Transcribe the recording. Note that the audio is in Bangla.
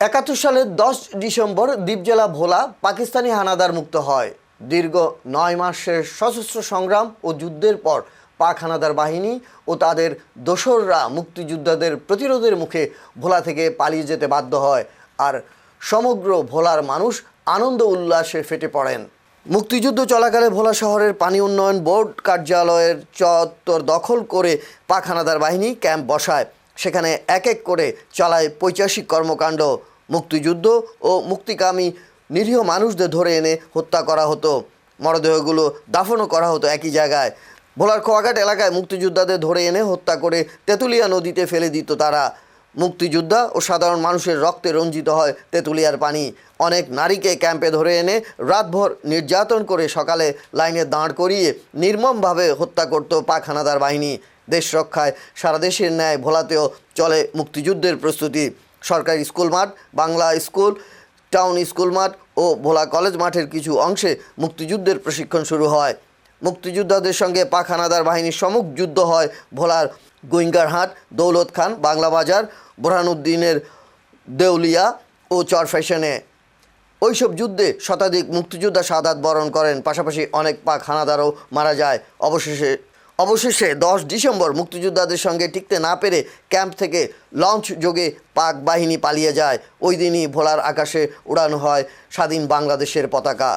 একাত্তর সালের দশ ডিসেম্বর দ্বীপজেলা ভোলা পাকিস্তানি হানাদার মুক্ত হয়। দীর্ঘ নয় মাসের সশস্ত্র সংগ্রাম ও যুদ্ধের পর পাক হানাদার বাহিনী ও তাদের দোসররা মুক্তিযোদ্ধাদের প্রতিরোধের মুখে ভোলা থেকে পালিয়ে যেতে বাধ্য হয় আর সমগ্র ভোলার মানুষ আনন্দ উল্লাসে ফেটে পড়েন। মুক্তিযুদ্ধ চলাকালে ভোলা শহরের পানি উন্নয়ন বোর্ড কার্যালয়ের চত্বর দখল করে পাক হানাদার বাহিনী ক্যাম্প বসায়। সেখানে এক এক করে চালায় পৈচাসিক কর্মকাণ্ড, মুক্তিযুদ্ধ ও মুক্তিকামী নিরীহ মানুষদের ধরে এনে হত্যা করা হতো। মরদেহগুলো দাফনও করা হতো একই জায়গায়। ভোলার কোয়াঘাট এলাকায় মুক্তিযোদ্ধাদের ধরে এনে হত্যা করে তেঁতুলিয়া নদীতে ফেলে দিত তারা। মুক্তিযোদ্ধা ও সাধারণ মানুষের রক্তে রঞ্জিত হয় তেঁতুলিয়ার পানি। অনেক নারীকে ক্যাম্পে ধরে এনে রাতভর নির্যাতন করে সকালে লাইনে দাঁড় করিয়ে নির্মমভাবে হত্যা করত পাক হানাদার বাহিনী। দেশ রক্ষায়, সারা দেশের ন্যায় ভোলাতেও চলে মুক্তিযুদ্ধের প্রস্তুতি। সরকারি স্কুল মাঠ, বাংলা স্কুল, টাউন স্কুল মাঠ ও ভোলা কলেজ মাঠের কিছু অংশে মুক্তিযুদ্ধের প্রশিক্ষণ শুরু হয়। মুক্তিযোদ্ধাদের সঙ্গে পাক হানাদার বাহিনীর সম্মুখ যুদ্ধ হয় ভোলার গোয়িঙ্গারহাট দৌলত খান, বাংলা বাজার, বোরহানুদ্দিনের দেউলিয়া ও চরফ্যাশনে ওইসব যুদ্ধে শতাধিক মুক্তিযোদ্ধা সাদাত বরণ করেন, পাশাপাশি অনেক পাক হানাদারও মারা যায়। অবশেষে অবশেষে দশ ডিসেম্বর মুক্তিযোদ্ধাদের সঙ্গে টিকতে না পেরে ক্যাম্প থেকে লঞ্চ যোগে পাক বাহিনী পালিয়ে যায়। ওই দিনই ভোলার আকাশে উড়ানো হয় স্বাধীন বাংলাদেশের পতাকা।